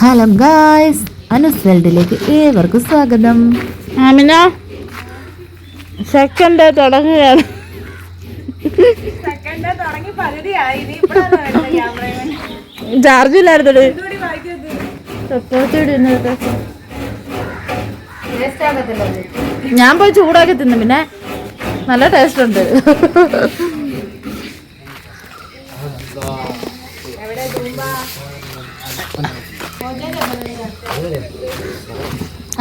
Hello guys അനുസ് വേൾഡിലേക്ക് ഏവർക്കും സ്വാഗതം. ആമിന സെക്കൻഡ് തുടങ്ങുകയാണ്. ചാർജ് ഇല്ലായിരുന്നു ഞാൻ പോയി ചൂടാക്കി തിന്നു പിന്നെ നല്ല ടേസ്റ്റ് ഉണ്ട്.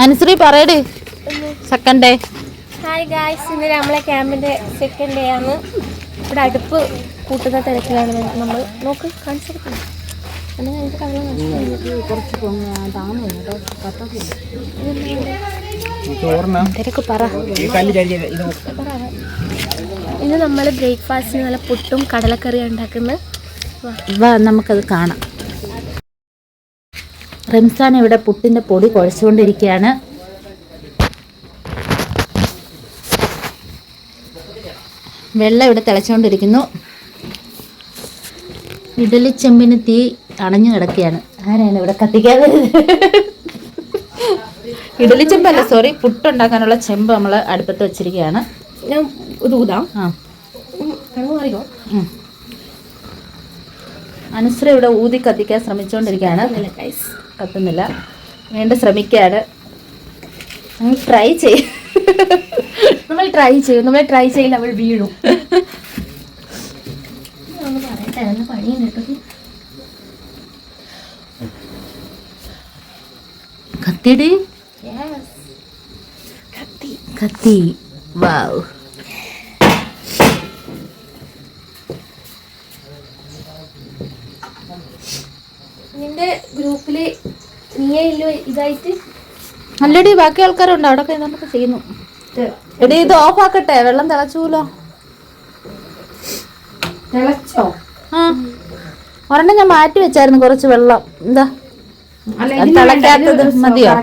അനുശ്രീ പറയട്. സെക്കൻഡ് ഡേ ഹായ് ഗായ്സ് ഇന്ന് നമ്മളെ ക്യാമ്പിന്റെ സെക്കൻഡ് ഡേ ആണ്. ഇവിടെ അടുപ്പ് കൂട്ടുന്ന തിരക്കിലാണ് നമ്മൾ നോക്ക് കാണിച്ചു തിരക്ക് പറ. ഇന്ന് നമ്മൾ ബ്രേക്ക്ഫാസ്റ്റിന് നല്ല പുട്ടും കടലക്കറിയും ഉണ്ടാക്കുന്നത് വാ നമുക്കത് കാണാം. റംസാൻ ഇവിടെ പുട്ടിന്റെ പൊടി കുഴച്ചുകൊണ്ടിരിക്കുകയാണ്. വെള്ളം ഇവിടെ തിളച്ചുകൊണ്ടിരിക്കുന്നു. ഇഡലി ചെമ്പിന് തീ അണഞ്ഞു കിടക്കുകയാണ്. ആരാണ് ഇവിടെ കത്തിക്കാതെ ഇഡലി ചെമ്പല്ല സോറി പുട്ടുണ്ടാക്കാനുള്ള ചെമ്പ് നമ്മൾ അടുപ്പത്ത് വെച്ചിരിക്കുകയാണ്. ഞാൻ ഇത് ഊതാം. ആ. ഉം. ഇവിടെ ഊതി കത്തിക്കാൻ ശ്രമിച്ചുകൊണ്ടിരിക്കുകയാണ്. ഗൈസ് കത്തുന്നില്ല. വീണ്ടും ശ്രമിക്കുകയാണ് നമ്മൾ ട്രൈ ചെയ്യും നമ്മൾ ട്രൈ ചെയ്യും. നമ്മൾ ട്രൈ ചെയ്യില്ല അവൾ വീഴും. പറയട്ടെ കത്തി കത്തിടി കത്തി. വാവ് നിന്റെ ഇതായിട്ട്? അല്ലടി ബാക്കി ആൾക്കാരുണ്ട്. അവിടെ കഴിഞ്ഞൊക്കെ ചെയ്യുന്നു. എടി ഇത് ഓഫ് ആക്കട്ടെ. വെള്ളം തിളച്ചൂലോ? തിളച്ചോ? ആ. ഒരെണ്ണം ഞാൻ മാറ്റി വെച്ചായിരുന്നു കുറച്ച് വെള്ളം. എന്താ? തിളക്കാത്തത് മതിയോ?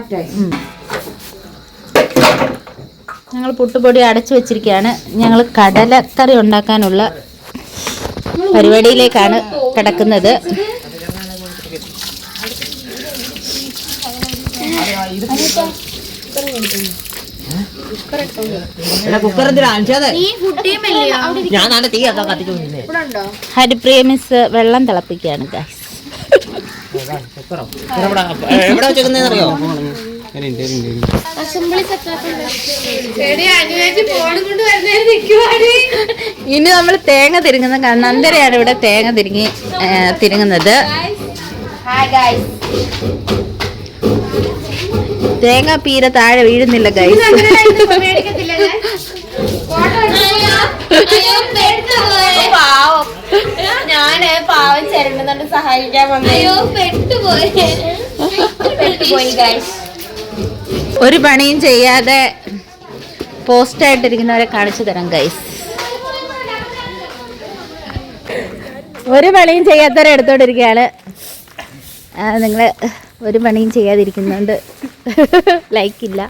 ഞങ്ങൾ പുട്ടുപൊടി അടച്ചു വെച്ചിരിക്കുകയാണ്. ഞങ്ങൾ കടലക്കറി ഉണ്ടാക്കാനുള്ള പരിപാടിയിലേക്കാണ് കിടക്കുന്നത് ഞാൻ നാളെ തീ ഒക്കെ കത്തിച്ചോണ്ടിരുന്നേ ഹരിപ്രിയ മിസ് വെള്ളം തിളപ്പിക്കുകയാണ് ഗായ്സ് എവിടെ? വെച്ചേക്കുന്നറിയോ ഇനി നമ്മൾ തേങ്ങ തിരുങ്ങുന്ന. നന്ദരയാണ് ഇവിടെ തേങ്ങ തിരുങ്ങി ഹായ് തിരുങ്ങുന്നത്. തേങ്ങ പീര താഴെ വീഴുന്നില്ല ഗൈസ് പാവം. ഞാൻ പാവം ചേരണ്ടെന്നുണ്ട് സഹായിക്കാൻ പെട്ടുപോയി പെട്ടുപോയി ഗൈസ് ഒരു പണിയും ചെയ്യാതെ പോസ്റ്റ് ആയിട്ടിരിക്കുന്നവരെ കാണിച്ചു തരാം ഗൈസ് ഒരു പണിയും ചെയ്യാത്തവരെ എടുത്തോണ്ടിരിക്കുകയാണ്. നിങ്ങൾ ഒരു പണിയും ചെയ്യാതിരിക്കുന്നുണ്ട്. ലൈക്കില്ല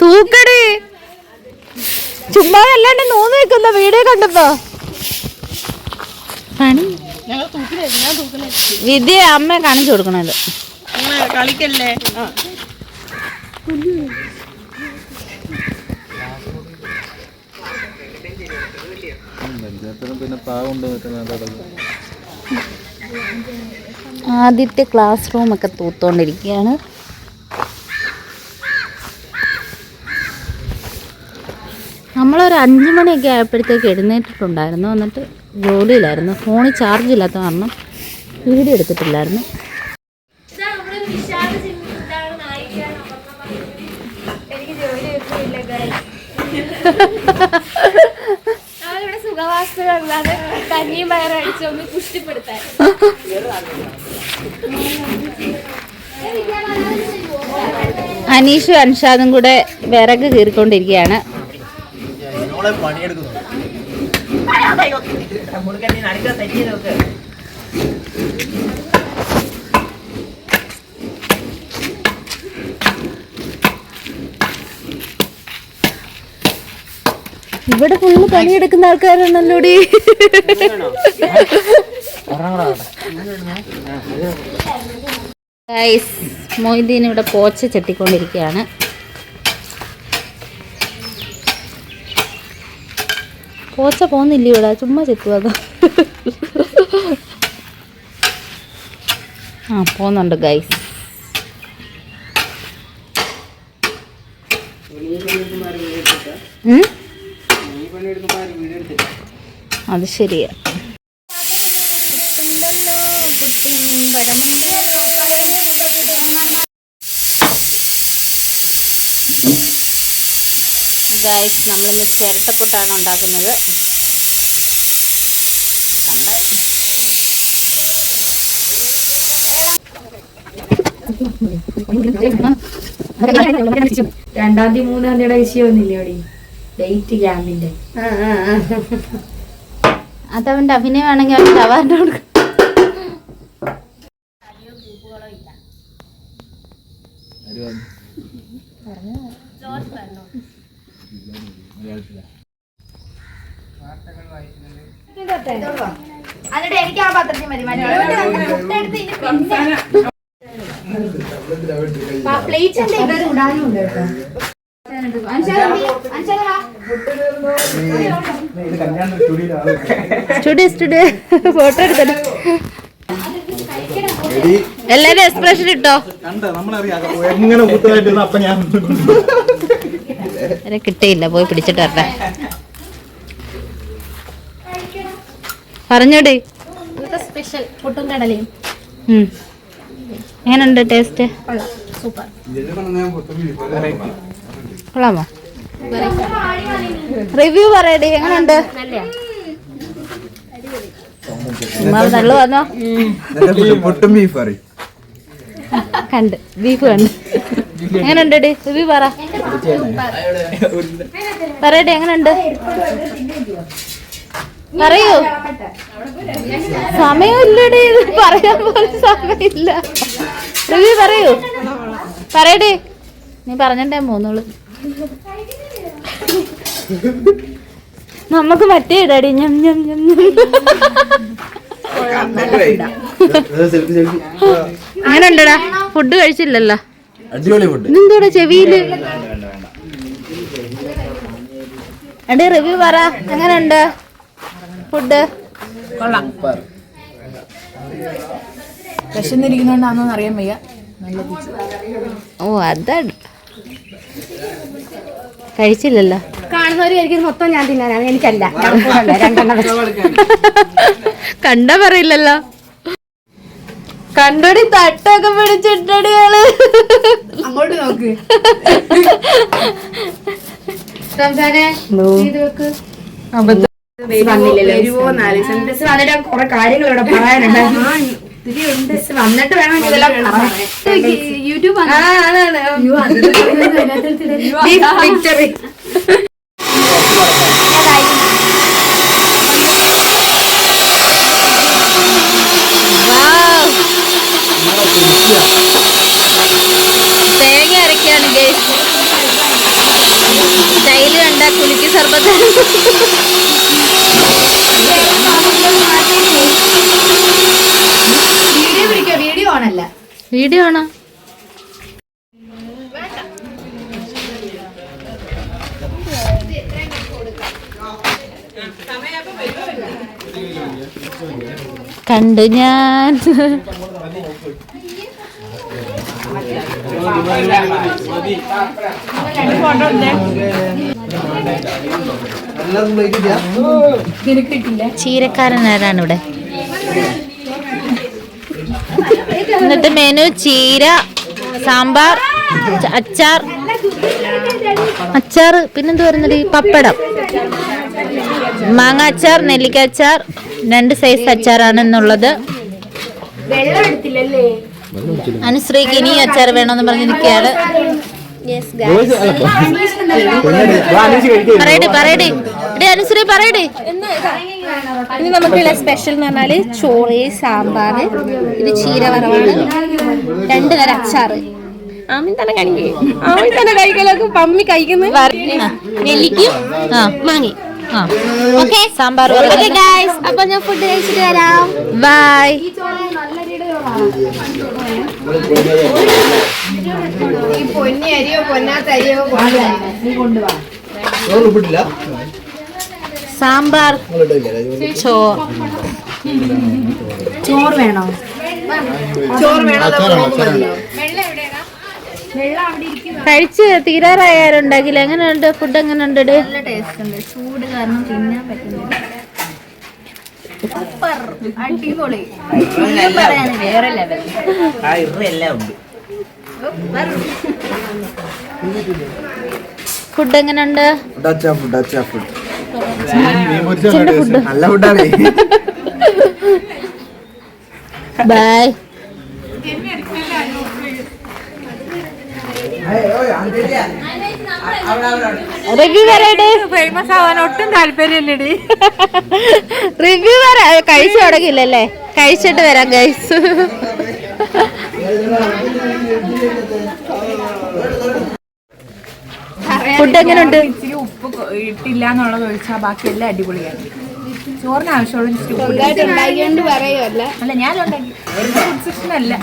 തൂക്കടി. ചുമ്മാ അല്ലാണ്ട് നോന്ന് വെക്കുന്ന വീഡിയോ കണ്ടപ്പോ? പണി വിദ്യ അമ്മ കാണിച്ചു കൊടുക്കണത്. കളിക്കല്ലേ? ആദ്യത്തെ ക്ലാസ് റൂം ഒക്കെ തൂത്തോണ്ടിരിക്കുകയാണ് നമ്മളൊരു അഞ്ച് മണിയൊക്കെ ആയപ്പോഴത്തേക്ക് എഴുന്നേറ്റിട്ടുണ്ടായിരുന്നു. എന്നിട്ട് ജോലിയിലായിരുന്നു. ഫോണിൽ ചാർജ് ഇല്ലാത്ത കാരണം വീഡിയോ എടുത്തിട്ടില്ലായിരുന്നു. കഞ്ഞിയും പുഷ്ടിപ്പെടുത്താൻ. അനീഷും അൻഷാദും കൂടെ വിറക് കീറിക്കൊണ്ടിരിക്കുകയാണ്. പണിയെടുക്കുന്നു മുടുക്കൻ നീ നടുക്ക സെറ്റ് ചെയ്ത് നോക്ക് ഇവിടെ ഫുള്ള് പണിയെടുക്കുന്ന ആൾക്കാരാണല്ലോടി. മൊയ്തീൻ ഇവിടെ പോച്ച ചെട്ടിക്കൊണ്ടിരിക്കുകയാണ് പോച്ച പോകുന്നില്ല ഇവിടെ? ചുമ്മാ ചെത്തു അത്? ആ പോകുന്നുണ്ട് ഗൈസ് അത് ശരിയാ. ഗായ്സ് നമ്മളിന്ന് ചിരട്ടപ്പൊട്ടാണ് ഉണ്ടാക്കുന്നത്. രണ്ടാം തീയതി മൂന്നാം തീയതിയുടെ വിഷയമൊന്നുമില്ല അവിടെ? ഡേറ്റ് ക്യാമ്പിന്റെ അതവന്റെ അഭിനയമാണെങ്കിൽ അവന്റെ അവാർഡ് കൊടുക്കും. എന്നിട്ട് എനിക്ക് ആ പത്രത്തിൽ മതി പ്ലേറ്റ് ഇടാനും ഉണ്ട് കേട്ടോ. സ്റ്റുഡിയോ സ്റ്റുഡിയോ ഫോട്ടോ എല്ലാരും എക്സ്പ്രഷൻ ഇട്ടോ? എങ്ങനെ കിട്ടിയില്ല പോയി പിടിച്ചിട്ട് വരട്ടെ. പറഞ്ഞോടി. സ്പെഷ്യൽ പുട്ടും കടലയും. എങ്ങനെയുണ്ട് എങ്ങനുണ്ട് ടേസ്റ്റ് സൂപ്പർ. കൊള്ളാമോ? റിവ്യൂ പറയടി എങ്ങനെയുണ്ട് തള്ളു വന്നോ? മുട്ടും ബീഫ് കറി കണ്ട് ബീഫ് കണ്ട്. എങ്ങനെയുണ്ട് റിവ്യൂ പറ. പറയടി എങ്ങനെയുണ്ട് പറയൂ. സമയമില്ലടി ഇത് പറയാൻ പോലും സമയമില്ല. റിവ്യൂ പറയൂ. പറയടി. നീ പറഞ്ഞിട്ടേ മൂന്നോൾ. നമുക്ക് മറ്റേ ഇടാടി. ഞം ഞം ഞം ഞം. സെൽഫി സെൽഫി ഫുഡ് കഴിച്ചില്ലല്ലോ. അടിപൊളി ഫുഡ്. ഇതെന്തോടെ ചെവിയിൽ? എടി റിവ്യൂ പറ. എങ്ങനെയുണ്ട് ഫുഡ്? വിശന്നിരിക്കുന്നുണ്ടാന്നോ അറിയാൻ വയ്യ. ഓ അതാണ്. കഴിച്ചില്ലല്ലോ. കാണുന്നവരായിരിക്കും മൊത്തം ഞാൻ തിന്നാനാണ് എനിക്കല്ല. കണ്ട പറയില്ലല്ലോ. കണ്ടോടി തട്ടൊക്കെ പിടിച്ചിട്ടടിയാൾ അങ്ങോട്ട് നോക്ക്. വെക്ക്. വരുമോ നാല് ബസ് വന്നിട്ട് കുറെ കാര്യങ്ങൾ ഇവിടെ പറയാനുണ്ട് വന്നിട്ട് വേണം ഇതെല്ലാം യൂട്യൂബ് തേങ്ങ അരക്കാണ് ഗൈസ് സ്റ്റൈൽ കണ്ട കുലുക്കി സർബത്ത് വീഡിയോ പിടിക്കോ വീഡിയോ ഓണല്ല വീഡിയോ ആണോ കണ്ടു ഞാൻ. ചീരക്കാരൻ ആരാണ് ഇവിടെ? ഇന്നത്തെ മെനു ചീര സാമ്പാർ അച്ചാർ. അച്ചാർ പിന്നെന്ത് വരുന്നത്? പപ്പടം. മാങ്ങ അച്ചാർ നെല്ലിക്ക അച്ചാർ രണ്ട് സൈസ് അച്ചാറാണെന്നുള്ളത്. അനുശ്രീക്ക് ഇനി അച്ചാർ വേണമെന്ന് പറഞ്ഞ് നിൽക്കുകയാണ്. പറയട്ടെ പറയടി. എടി പറയടേ പറയടി. ഇനി നമുക്കുള്ള സ്പെഷ്യൽ എന്ന് പറഞ്ഞാൽ ചോറ് സാമ്പാർ ഇത് ചീര വറവാണ്. രണ്ട് തരം അച്ചാറ്. ആമിൻ തന്നെ കാണിക്കേ ആമിൻ തന്നെ കഴിക്കലൊക്കെ പമ്മി കഴിക്കുന്നത് നെല്ലിക്കും ആ. മാങ്ങി. ഓക്കെ? സാമ്പാർ ഓക്കെ ഗൈസ് അപ്പൊ ഞാൻ ഫുഡ് കഴിച്ചിട്ട് വരാം. ബൈ ഈ പൊന്നി അരിയോ പൊന്നാത്ത അരിയോ ഉപ്പിട്ടില്ല. സാമ്പാർ ചോ ചോറ് വേണോ? ചോറ് വേണോ കഴിച്ച് തീരാറായാലുണ്ടാക്കില്ല എങ്ങനെയുണ്ട്? ഫുഡ് എങ്ങനെയുണ്ട് നല്ല ടേസ്റ്റ് ഉണ്ട്. ചൂട് കാരണം തിന്നാൻ പറ്റുന്നില്ല. സൂപ്പർ അടിപൊളി വേറെ ലെവൽ ആ ഇറ എല്ലാം ഉണ്ട് ഫുഡ് എങ്ങനെയുണ്ട് ഫുഡ് ഫുഡ് ഫുഡ് നല്ല ഫുഡാണ്. ബൈ. റിവ്യൂ ഫേമസ് ആവാൻ ഒട്ടും താല്പര്യമില്ലടി. റിവ്യൂ പറ കഴിച്ചു തുടങ്ങിയില്ലല്ലേ? കഴിച്ചിട്ട് വരാം ഗൈസ് ഫുഡ് എങ്ങനെയുണ്ട് ഉപ്പ് ഇട്ടില്ല എന്നുള്ളത് ഒഴിച്ചാൽ ബാക്കി എല്ലാം അടിപൊളിയാണ് ചോറിന് ആവശ്യമുള്ള അല്ല? ഞാൻ ഉണ്ടാക്കി ഫുഡ് സെക്ഷൻ അല്ല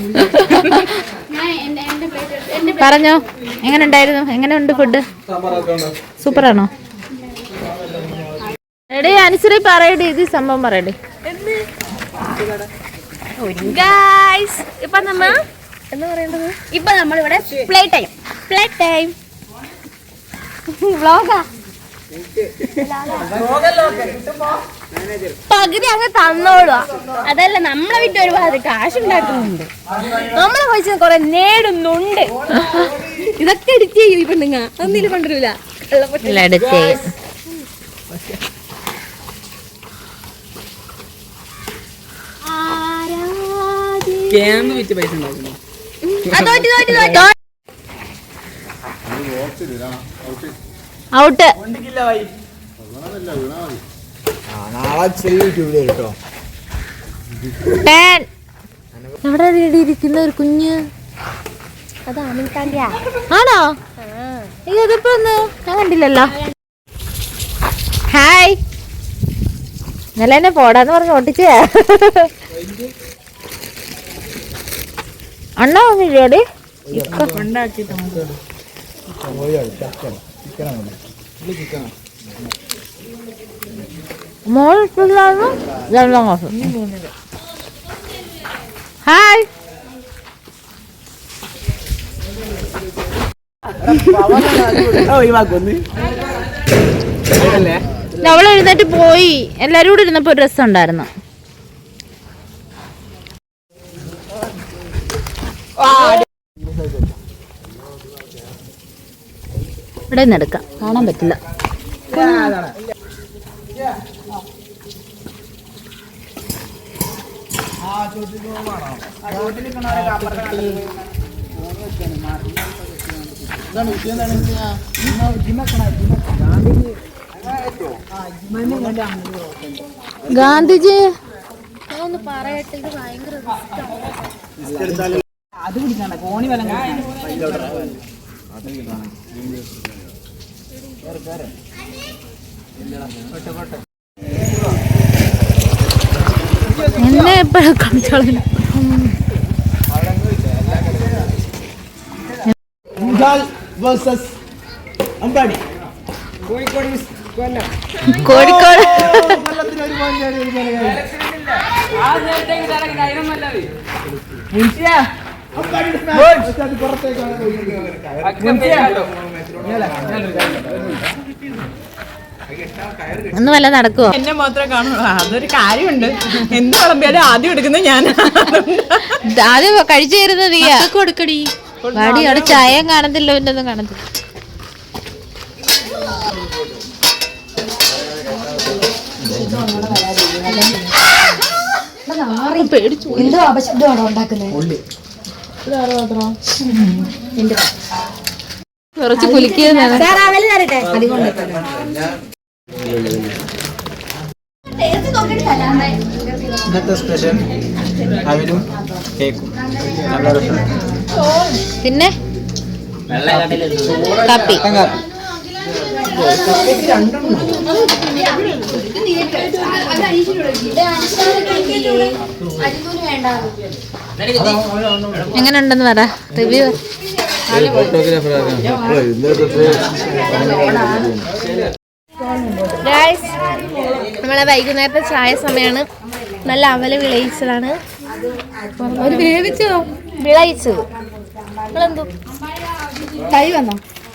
പറഞ്ഞോ എങ്ങനെ ഉണ്ടായിരുന്നു എങ്ങനെ ഉണ്ട് ഫുഡ് സൂപ്പറാണോ? എടേ അനുസരി പറയടി ഇത് സംഭവം പറയടി. ഗൈസ് ഇപ്പൊ നമ്മ എന്താ പറയേണ്ടത്? ഇപ്പൊ നമ്മളിവിടെ പ്ലേ ടൈം പ്ലേ ടൈം വ്ളോഗാ പകുതി അങ്ങ് തന്നോളുക അതല്ല നമ്മളെ വിട്ട് ഒരുപാട് കാശ് ഉണ്ടാക്കുന്നുണ്ട്. നമ്മളെ പൈസ കൊറേ നേടുന്നുണ്ട്. ഇതൊക്കെ എഡിറ്റ് ചെയ്യും ഈ പെണ്ണുങ്ങ ഒന്നിലും കൊണ്ടുവരില്ല. ക്യാമ്പ് വിറ്റ് പൈസ ഉണ്ടാക്കുന്നു തോറ്റ് തോറ്റ് തോറ്റ് ഔട്ട് റെഡി ഇരിക്കുന്ന ഒരു കുഞ്ഞ്? ആണോ? ഒന്ന് ഞാൻ കണ്ടില്ലല്ലോ. ഹായ് ഇന്നലെ എന്നെ പോടാന്ന് പറഞ്ഞ് ഒട്ടിച്ചേ അണ്ണ വന്നില്ലേടി മോൾ ഇട്ടില്ലായിരുന്നു രണ്ടാം ക്ലാസ്. ഹായ്. അവൾ എഴുന്നേറ്റ് പോയി. എല്ലാരും കൂടെ ഇരുന്നപ്പോ ഒരു രസം ഉണ്ടായിരുന്നു. ഇവിടെ നിന്ന് എടുക്കാം. കാണാൻ പറ്റില്ല. ഗാന്ധിജി. ഒന്ന് പറയട്ടെ ഇത് ഭയങ്കര അത് പിടിക്കണ്ട കോണി വലം എന്നെ എപ്പോഴും കാണിച്ചോളൂ വേഴ്സസ് അമ്പാടി കോഴിക്കോട് ഒന്ന് വല്ല നടക്കുവോ? എന്നെ മാത്രമേ കാണുള്ളൂ. അതൊരു കാര്യമുണ്ട്. എന്ത് വിളമ്പിയാലും ആദ്യം എടുക്കുന്നത് ഞാൻ. ആദ്യം കഴിച്ചു തരുന്നത് കൊടുക്കടി. വടി അവിടെ ചായം കാണത്തില്ല പിന്നെ ഒന്നും കാണത്തില്ല. പേടിച്ചു എന്തോ അപശബ്ദമാണോ ഉണ്ടാക്കുന്നത്? കുറച്ച് കുലിക്കുന്നത് ഇന്നത്തെ സ്പെഷ്യൽ അവിലും കേക്കും. നല്ല രസം. പിന്നെ കപ്പി. എങ്ങനെ ഉണ്ടെന്ന് പറ റിവ്യൂ. ഗായ്സ് നമ്മളെ വൈകുന്നേരത്തെ ചായ സമയമാണ് നല്ല അവൽ വിളയിച്ചതാണ്. ഒരു വേവിച്ചോ വിളയിച്ചത്. നിങ്ങളെന്തോ? തൈ വന്നോ?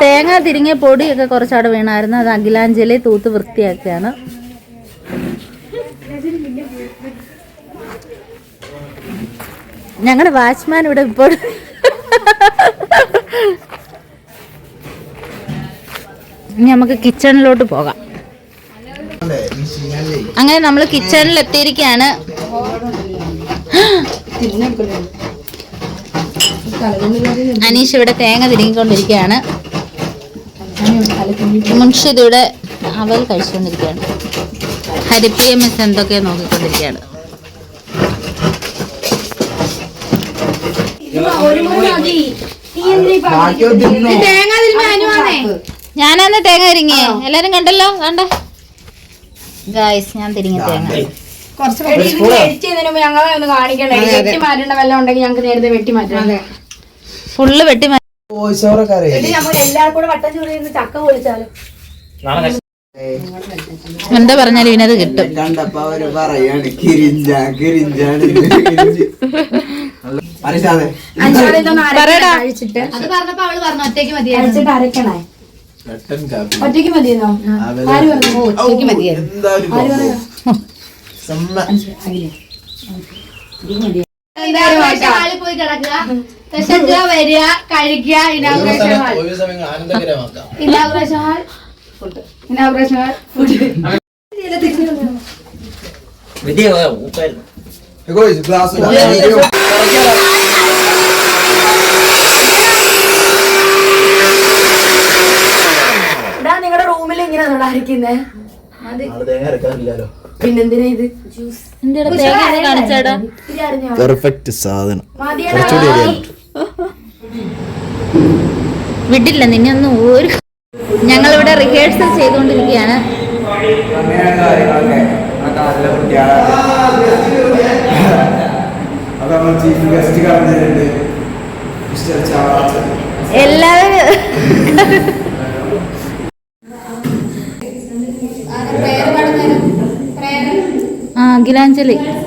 തേങ്ങ തിരിങ്ങിയ പൊടിയൊക്കെ കുറച്ചവിടെ വീണായിരുന്നു. അത് അഖിലാഞ്ജലി തൂത്ത് വൃത്തിയാക്കിയാണ്. ഞങ്ങളുടെ വാച്ച്മാൻ ഇവിടെ ഇപ്പോൾ ഇനി നമുക്ക് കിച്ചണിലോട്ട് പോകാം. അങ്ങനെ നമ്മൾ കിച്ചണിൽ എത്തിയിരിക്കുകയാണ് അനീഷ് ഇവിടെ തേങ്ങ തിരിങ്ങിക്കൊണ്ടിരിക്കുകയാണ് മുൻഷിദ് ഇവിടെ അവൽ കഴിച്ചുകൊണ്ടിരിക്കുകയാണ് ഹരിപ്രിയ മിസ് എന്തൊക്കെ നോക്കിക്കൊണ്ടിരിക്കുകയാണ് തേങ്ങ തിരുമാനുവാണേ അനുവാണേ ഞാനാന്ന് തേങ്ങ തിരിങ്ങിയേ എല്ലാരും കണ്ടല്ലോ? കണ്ട. ഗായ്സ് ഞാൻ തിരിഞ്ഞ തേങ്ങ കുറച്ച് മുമ്പ് ഞങ്ങളെ ഒന്ന് വെട്ടി മാറ്റേണ്ട വല്ലതും ഉണ്ടെങ്കിൽ ഞങ്ങൾക്ക് നേരത്തെ വെട്ടി മാറ്റണം. ഫുള്ള് വെട്ടി മാറ്റി എല്ലാവർക്കും കൂടെ വട്ടം ചൂടി ഇരുന്ന് ചക്ക പൊളിച്ചാലും? എന്താ പറഞ്ഞാലും ഇവനത് കിട്ടും. പറയടാ. അത് പറഞ്ഞപ്പോ അവൾ പറഞ്ഞു ഒറ്റയ്ക്ക് കഴിച്ചിട്ട് അരക്കണേ ഒറ്റയ്ക്ക് മതിയെന്നോ? ആര് പറഞ്ഞു ഒറ്റയ്ക്ക് മതിയായിരുന്നു പോയി കിടക്കുക. വരിക കഴിക്കുക inauguration hall. Inauguration hall. Food. Inauguration hall. Food. Glass പിന്നെന്തിനാ ഇത്? അറിഞ്ഞോ പെർഫെക്റ്റ് സാധനം. വിടില്ല നിന്നെ ഒരു ഒരു ഞങ്ങളിവിടെ റിഹേഴ്സൽ ചെയ്തുകൊണ്ടിരിക്കുകയാണ്. എല്ലാവരും ആ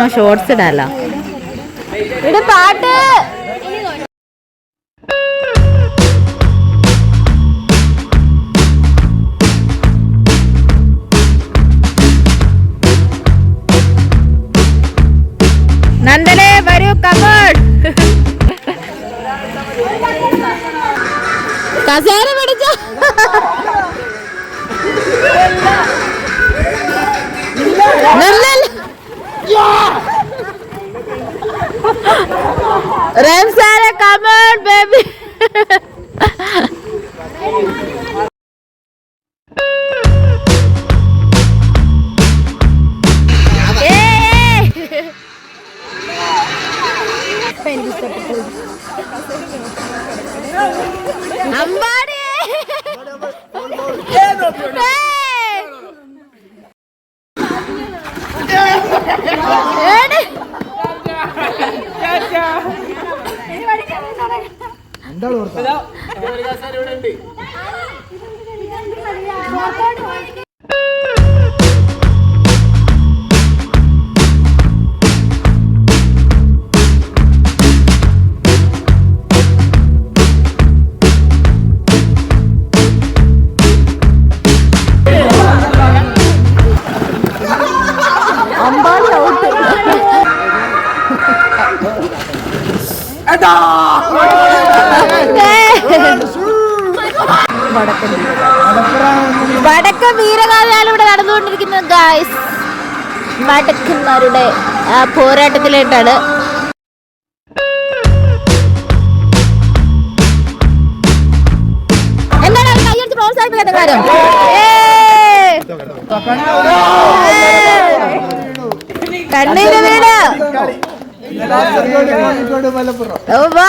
കുഴപ്പമില്ല ഷോർട്സ് ഇടാലോ. ഇവിടെ പാട്ട്. നന്ദനെ വരൂ കമോൺ കസേര പിടിച്ചോ. Ramsar, come on, baby. വടക്ക പോരാട്ടത്തിലേട്ടാണ്. പോരാട്ടത്തിലായിട്ടാണ് എന്താണ് കൈയടിച്ച് പ്രോത്സാഹിപ്പിക്കാത്ത കാര്യം! കണ്ണിന്റെ വീട് ഓ വാ!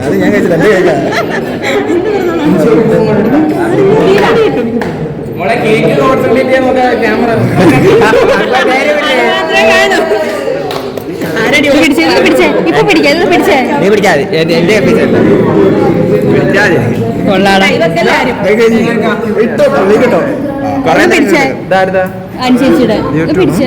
അത് ഞാൻ കഴിച്ചില്ല എന്റെ കഴിക്കാം മോളെ കേക്ക് കോൺസെൻട്രേറ്റ് ക്യാമറ ഇപ്പൊ പിടിച്ചേ പിടിച്ചേ നീ പിടിക്കാതെ എന്റെ പിടിച്ചാതെ നീ കിട്ടോ കൊറേ ഇതാരുതാ അനുസരിച്ചിടെ പിടിച്ചേ.